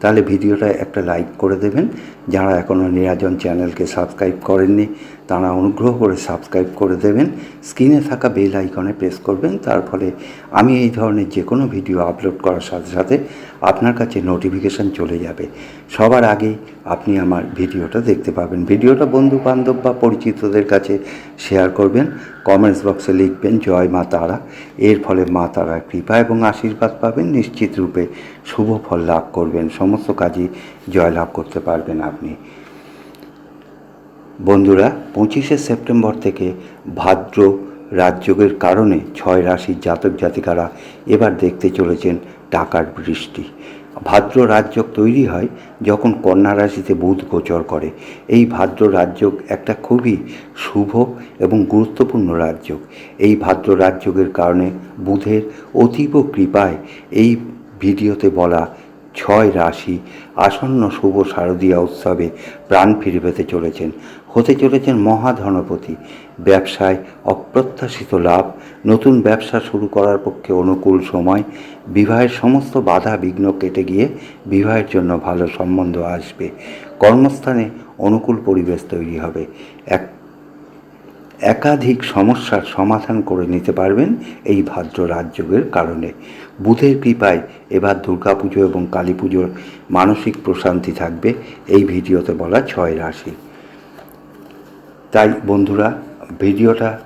তাহলে ভিডিওটা একটা লাইক করে দেবেন। যারা এখনও নিরাজন চ্যানেলকে সাবস্ক্রাইব করেননি তারা অনুগ্রহ করে সাবস্ক্রাইব করে দেবেন। স্ক্রিনে থাকা বেল আইকনে প্রেস করবেন। তার ফলে আমি এই ধরনের যে কোনো ভিডিও আপলোড করার সাথে সাথে আপনার কাছে নোটিফিকেশান চলে যাবে। সবার আগেই আপনি আমার ভিডিওটা দেখতে পাবেন। ভিডিওটা বন্ধু বান্ধব বা পরিচিতদের কাছে শেয়ার করবেন। কমেন্টস বক্সে লিখবেন, জয় মা তারা। এর ফলে মা তারার কৃপা এবং আশীর্বাদ পাবেন। নিশ্চিত রূপে শুভ ফল লাভ করবেন। সমস্ত কাজই জয় লাভ করতে পারবেন আপনি। বন্ধুরা, পঁচিশে সেপ্টেম্বর থেকে ভাদ্র রাজযোগের কারণে ছয় রাশির জাতক জাতিকারা এবার দেখতে চলেছেন টাকার বৃষ্টি। ভাদ্র রাজযোগ তৈরি হয় যখন কন্যা রাশিতে বুধ গোচর করে। এই ভাদ্র রাজযোগ একটা খুবই শুভ এবং গুরুত্বপূর্ণ রাজযোগ। এই ভাদ্র রাজযোগের কারণে বুধের অতীব কৃপায় এই ভিডিওতে বলা ছয় রাশি আসন্ন শুভ শারদীয়া উৎসবে প্রাণ ফিরে পেতে চলেছেন। হতে চলেছেন মহাধনপতি। ব্যবসায় অপ্রত্যাশিত লাভ, নতুন ব্যবসা শুরু করার পক্ষে অনুকূল সময়, বিবাহের সমস্ত বাধা বিঘ্ন কেটে গিয়ে বিবাহের জন্য ভালো সম্বন্ধ আসবে। কর্মস্থানে অনুকূল পরিবেশ তৈরি হবে। এক একাধিক সমস্যার সমাধান করে নিতে পারবেন এই ভাদ্র রাজযোগের কারণে। বুধের কৃপায় এবার দুর্গাপুজো এবং কালী পুজোর মানসিক প্রশান্তি থাকবে এই ভিডিওতে বলা ছয় রাশি। তাই বন্ধুরা, ভিডিওটা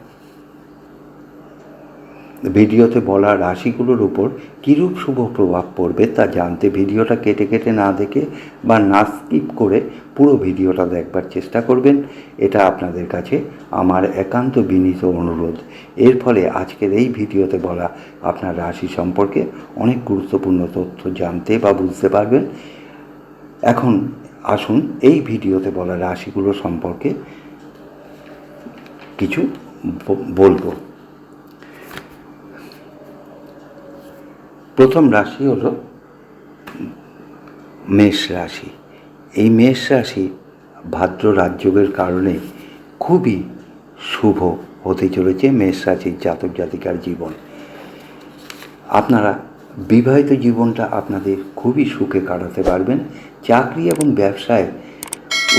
ভিডিওতে বলা রাশিগুলোর উপর কীরূপ শুভ প্রভাব পড়বে তা জানতে ভিডিওটা কেটে কেটে না দেখে বা না স্কিপ করে পুরো ভিডিওটা দেখবার চেষ্টা করবেন। এটা আপনাদের কাছে আমার একান্ত বিনীত অনুরোধ। এর ফলে আজকের এই ভিডিওতে বলা আপনার রাশি সম্পর্কে অনেক গুরুত্বপূর্ণ তথ্য জানতে বা বুঝতে পারবেন। এখন আসুন এই ভিডিওতে বলা রাশিগুলো সম্পর্কে কিছু বলব। প্রথম রাশি হলো মেষ রাশি। এই মেষ রাশি ভাদ্র রাজযোগের কারণে খুবই শুভ হতে চলেছে মেষ রাশির জাতক জাতিকার জীবন। আপনারা বিবাহিত জীবনটা আপনাদের খুবই সুখে কাটাতে পারবেন। চাকরি এবং ব্যবসায়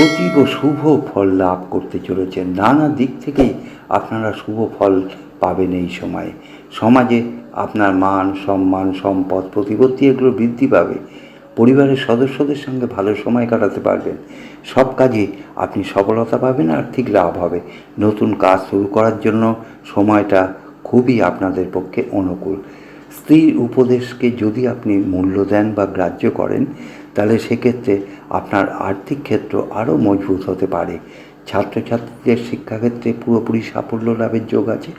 অতীব শুভ ফল লাভ করতে চলেছেন নানা দিক থেকেই আপনারা শুভ ফল পাবেন এই সময়ে। সমাজে আপনার মান, সম্মান, সম্পদ, প্রতিপত্তি এগুলো বৃদ্ধি পাবে। পরিবারের সদস্যদের সঙ্গে ভালো সময় কাটাতে পারবেন। সব কাজে আপনি সফলতা পাবেন, আর্থিক লাভ হবে। নতুন কাজ শুরু করার জন্য সময়টা খুবই আপনাদের পক্ষে অনুকূল। স্ত্রীর উপদেশকে যদি আপনি মূল্য দেন বা গ্রাহ্য করেন, তাহলে সেক্ষেত্রে আপনার আর্থিক ক্ষেত্র আরও মজবুত হতে পারে। ছাত্রছাত্রীদের শিক্ষাক্ষেত্রে পুরোপুরি সাফল্য লাভের যোগ আছে।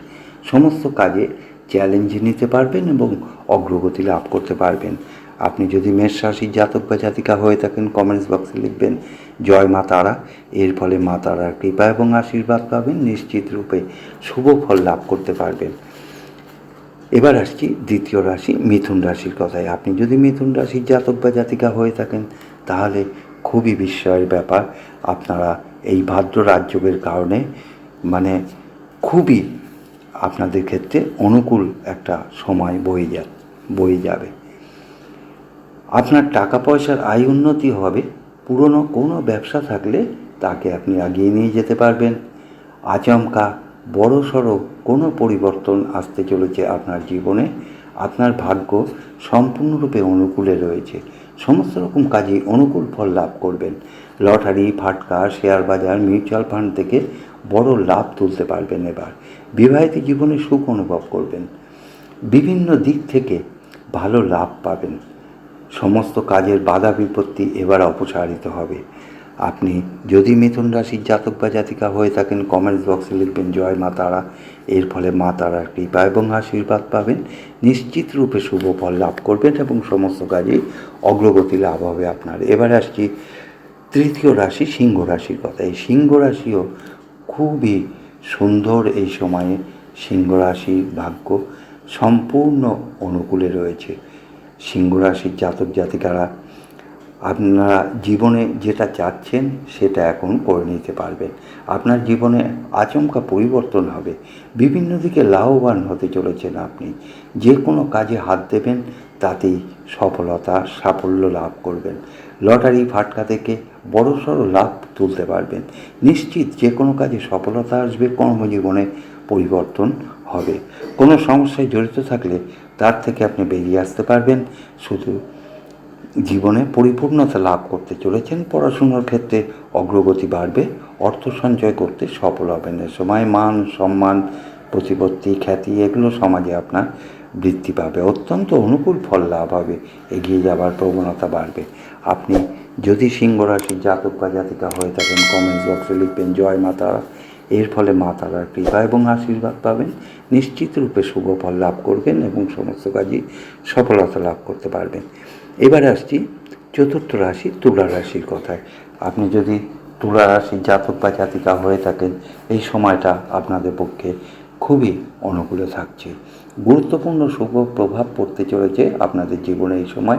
সমস্ত কাজে চ্যালেঞ্জ নিতে পারবেন এবং অগ্রগতি লাভ করতে পারবেন। আপনি যদি মেষ রাশির জাতক বা জাতিকা হয়ে থাকেন কমেন্টস বক্সে লিখবেন, জয় মা তারা। এর ফলে মা তারার কৃপা এবং আশীর্বাদ পাবেন, নিশ্চিত রূপে শুভ ফল লাভ করতে পারবেন। এবার আসছি দ্বিতীয় রাশি, মিথুন রাশির কথায়। আপনি যদি মিথুন রাশির জাতক বা জাতিকা হয়ে থাকেন, তাহলে খুবই বিস্ময়ের ব্যাপার। আপনারা এই ভাদ্র রাজযোগের কারণে মানে খুবই আপনাদের ক্ষেত্রে অনুকূল একটা সময় বয়ে যা, বয়ে যাবে। আপনার টাকা পয়সার আয় উন্নতি হবে, পুরনো কোনো ব্যবসা থাকলে তাকে আপনি এগিয়ে নিয়ে যেতে পারবেন। আচমকা বড় সড়ো কোনো পরিবর্তন আসতে চলেছে আপনার জীবনে। আপনার ভাগ্য সম্পূর্ণরূপে অনুকূলে রয়েছে। সমস্ত রকম কাজে অনুকূল ফল লাভ করবেন। লটারি, ফাটকা, শেয়ার বাজার, মিউচুয়াল ফান্ড থেকে বড় লাভ তুলতে পারবেন এবার। বিবাহিত জীবনে সুখ অনুভব করবেন। বিভিন্ন দিক থেকে ভালো লাভ পাবেন। সমস্ত কাজের বাধা বিপত্তি এবার অপসারিত হবে। আপনি যদি মিথুন রাশির জাতক বা জাতিকা হয়ে থাকেন কমেন্টস বক্সে লিখবেন, জয় মা তারা। এর ফলে মা তারার কৃপা এবং আশীর্বাদ পাবেন। নিশ্চিত রূপে শুভ ফল লাভ করবেন এবং সমস্ত কাজেই অগ্রগতি লাভ হবে আপনার। এবার আসছি তৃতীয় রাশি, সিংহ রাশির কথা। এই সিংহ রাশিও খুবই সুন্দর এই সময়ে সিংহ রাশির ভাগ্য সম্পূর্ণ অনুকূলে রয়েছে। সিংহ রাশির জাতক জাতিকারা আপনারা জীবনে যেটা চাচ্ছেন সেটা এখন করে নিতে পারবেন। আপনার জীবনে আচমকা পরিবর্তন হবে। বিভিন্ন দিকে লাভবান হতে চলেছেন আপনি। যে কোনো কাজে হাত দেবেন, তাতেই সফলতা, সাফল্য লাভ করবেন। লটারি ফাটকা থেকে বড়সড় লাভ তুলতে পারবেন। নিশ্চিত যে কোনো কাজে সফলতা আসবে, কর্মজীবনে পরিবর্তন হবে। কোনো সমস্যায় জড়িত থাকলে তার থেকে আপনি বেরিয়ে আসতে পারবেন। শুধু জীবনে পরিপূর্ণতা লাভ করতে চলেছেন। পড়াশুনোর ক্ষেত্রে অগ্রগতি বাড়বে, অর্থ সঞ্চয় করতে সফল হবেন। এ সময় মান, সম্মান, প্রতিপত্তি, খ্যাতি এগুলো সমাজে আপনার বৃদ্ধি পাবে। অত্যন্ত অনুকূল ফল লাভ হবে। এগিয়ে যাবার প্রবণতা বাড়বে। আপনি যদি সিংহ রাশির জাতক বা জাতিকা হয়ে থাকেন কমেন্টস বক্সে লিখবেন, জয় মাতা এর ফলে মা তারার কৃপা এবং আশীর্বাদ পাবেন। নিশ্চিত রূপে শুভ ফল লাভ করবেন এবং সমস্ত কাজই সফলতা লাভ করতে পারবেন। এবারে আসছি চতুর্থ রাশি তুলা রাশির কথায়। আপনি যদি তুলা রাশির জাতক বা জাতিকা হয়ে থাকেন, এই সময়টা আপনাদের পক্ষে খুবই অনুকূলে থাকছে। গুরুত্বপূর্ণ শুভ প্রভাব পড়তে চলেছে আপনাদের জীবনে এই সময়।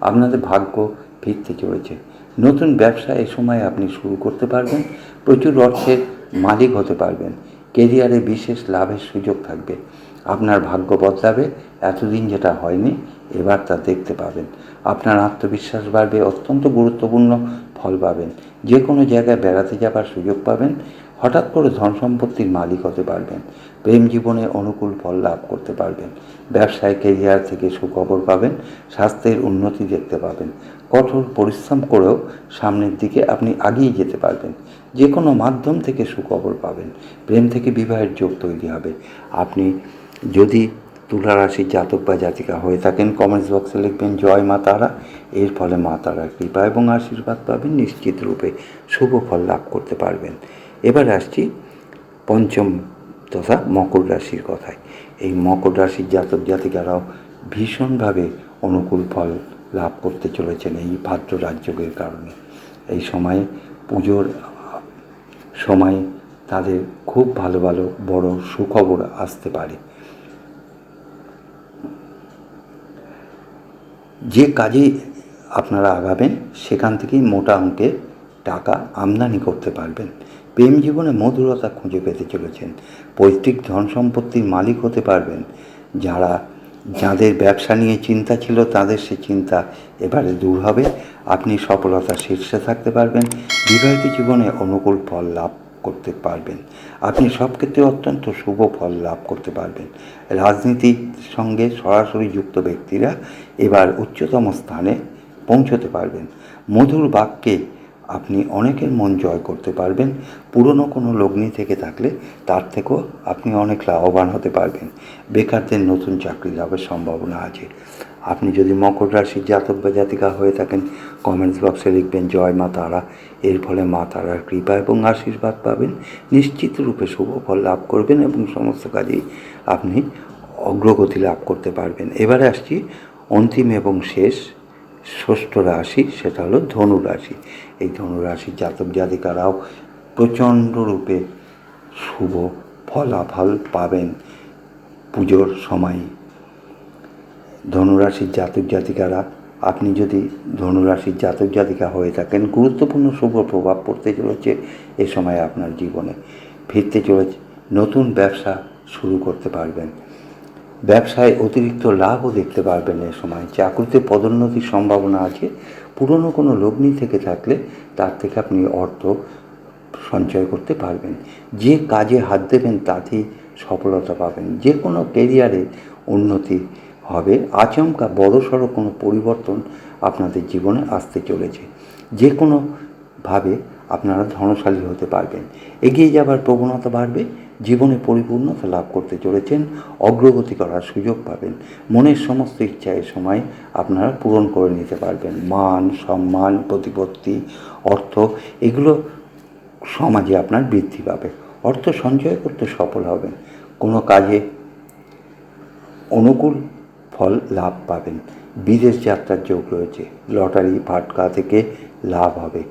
আপনাদের ভাগ্য ফিরতে চলেছে। নতুন ব্যবসা এই সময় আপনি শুরু করতে পারবেন। প্রচুর অর্থের মালিক হতে পারবেন। কেরিয়ারে বিশেষ লাভের সুযোগ থাকবে। আপনার ভাগ্য বদলাবে, এতদিন যেটা হয়নি, এবার তা দেখতে পাবেন। আপনার আত্মবিশ্বাস বাড়বে, অত্যন্ত গুরুত্বপূর্ণ ফল পাবেন। যে কোনো জায়গায় বেড়াতে যাবার সুযোগ পাবেন, হঠাৎ করে ধন সম্পত্তির মালিক হতে পারবেন, প্রেম জীবনে অনুকূল ফল লাভ করতে পারবেন, ব্যবসায় কেরিয়ার থেকে সুখবর পাবেন, স্বাস্থ্যের উন্নতি দেখতে পাবেন। কঠোর পরিশ্রম করেও সামনের দিকে আপনি আগিয়ে যেতে পারবেন। যে কোনো মাধ্যম থেকে সুখবর পাবেন। প্রেম থেকে বিবাহের যোগ তৈরি হবে। আপনি যদি তুলা রাশির জাতক বা জাতিকা হয়ে থাকেন কমেন্টস বক্সে লিখবেন, জয় মা তারা। এর ফলে মা তারার কৃপা এবং আশীর্বাদ পাবেন। নিশ্চিত রূপে শুভ ফল লাভ করতে পারবেন। এবার আসছি পঞ্চম তথা মকর রাশির কথায়। এই মকর রাশির জাতক জাতিকারাও ভীষণভাবে অনুকূল ফল লাভ করতে চলেছেন এই ভাদ্র রাজযোগের কারণে। এই সময়ে পুজোর সময় তাদের খুব ভালো ভালো বড় সুখবর আসতে পারে। যে কাজে আপনারা আগাবেন, সেখান থেকেই মোটা অঙ্কের টাকা আমদানি করতে পারবেন। প্রেম জীবনে মধুরতা খুঁজে পেতে চলেছেন। পৈতৃক ধন সম্পত্তির মালিক হতে পারবেন যারা যাদের ব্যবসা নিয়ে চিন্তা ছিল তাদের সে চিন্তা এবারে দূর হবে। আপনি সফলতা শীর্ষে থাকতে পারবেন, বিবাহিত জীবনে অনুকূল ফল লাভ করতে পারবেন। আপনি সব ক্ষেত্রে অত্যন্ত শুভ ফল লাভ করতে পারবেন। রাজনীতির সঙ্গে সরাসরি যুক্ত ব্যক্তিরা এবার উচ্চতম স্থানে পৌঁছতে পারবেন। মধুর বাক্যে আপনি অনেকের মন জয় করতে পারবেন। পুরনো কোনো লগ্নি থেকে থাকলে তার থেকেও আপনি অনেক লাভবান হতে পারবেন। বেকারদের নতুন চাকরি লাভের সম্ভাবনা আছে। আপনি যদি মকর রাশির জাতক বা জাতিকা হয়ে থাকেন কমেন্টস বক্সে লিখবেন, জয় মা তারা। এর ফলে মা তারার কৃপা এবং আশীর্বাদ পাবেন। নিশ্চিত রূপে শুভ ফল লাভ করবেন এবং সমস্ত কাজেই আপনি অগ্রগতি লাভ করতে পারবেন। এবারে আসছি অন্তিম এবং শেষ ষষ্ঠ রাশি, সেটা হলো ধনু রাশি। এই ধনু রাশির জাতক জাতিকারাও প্রচণ্ড রূপে শুভ ফলাফল পাবেন পুজোর সময়। ধনুরাশির জাতক জাতিকারা, আপনি যদি ধনুরাশির জাতক জাতিকা হয়ে থাকেন, গুরুত্বপূর্ণ শুভ প্রভাব পড়তে চলেছে এ সময় আপনার জীবনে। ফিরতে চলেছে, নতুন ব্যবসা শুরু করতে পারবেন। ব্যবসায় অতিরিক্ত লাভও দেখতে পারবেন এ সময়। চাকরিতে পদোন্নতির সম্ভাবনা আছে পুরনো কোনো লগ্নি থেকে থাকলে তার থেকে আপনি অর্থ সঞ্চয় করতে পারবেন। যে কাজে হাত দেবেন তাতেই সফলতা পাবেন। যে কোনো কেরিয়ারে উন্নতি হবে। আচমকা বড়সড় কোনো পরিবর্তন আপনাদের জীবনে আসতে চলেছে। যে কোনোভাবে আপনারা ধনশালী হতে পারবেন। এগিয়ে যাবার প্রবণতা বাড়বে, জীবনে পরিপূর্ণতা লাভ করতে চলেছেন, অগ্রগতি করার সুযোগ পাবেন। মনের সমস্ত ইচ্ছা সময় আপনারা পূরণ করে নিতে পারবেন। মান, সম্মান, প্রতিপত্তি, অর্থ, এগুলো সমাজে আপনার বৃদ্ধি পাবে। অর্থ সঞ্চয় করতে সফল হবেন। কোনো কাজে অনুকূল ফল লাভ পাবেন। বিদেশ যাত্রার যোগ রয়েছে। লটারি, ফাটকা থেকে লাভ হবে।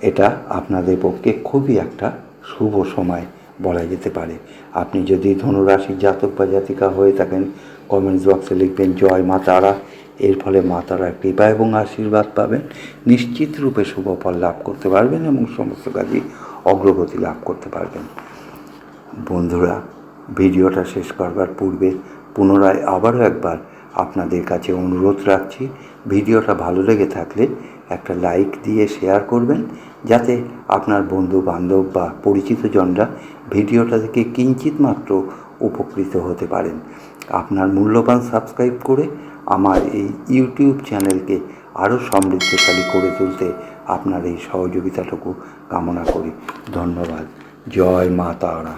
এটা আপনাদের পক্ষে খুবই একটা শুভ সময় বলা যেতে পারে। আপনি যদি ধনুরাশির জাতক বা জাতিকা হয়ে থাকেন কমেন্টস বক্সে লিখবেন, জয় মা তারা। এর ফলে মা তারার কৃপা এবং আশীর্বাদ পাবেন। নিশ্চিত রূপে শুভ ফল লাভ করতে পারবেন এবং সমস্ত কাজই অগ্রগতি লাভ করতে পারবেন। বন্ধুরা, ভিডিওটা শেষ করবার পূর্বে পুনরায় আবারও একবার আপনাদের কাছে অনুরোধ রাখছি, ভিডিওটা ভালো লেগে থাকলে একটা লাইক দিয়ে শেয়ার করবেন, যাতে আপনার বন্ধু বান্ধব বা পরিচিতজনরা ভিডিওটা থেকে কিঞ্চিত মাত্র উপকৃত হতে পারেন। আপনার মূল্যবান সাবস্ক্রাইব করে আমার এই ইউটিউব চ্যানেলকে আরও সমৃদ্ধশালী করে তুলতে আপনার এই সহযোগিতাটুকু কামনা করি। ধন্যবাদ। জয় মা তারা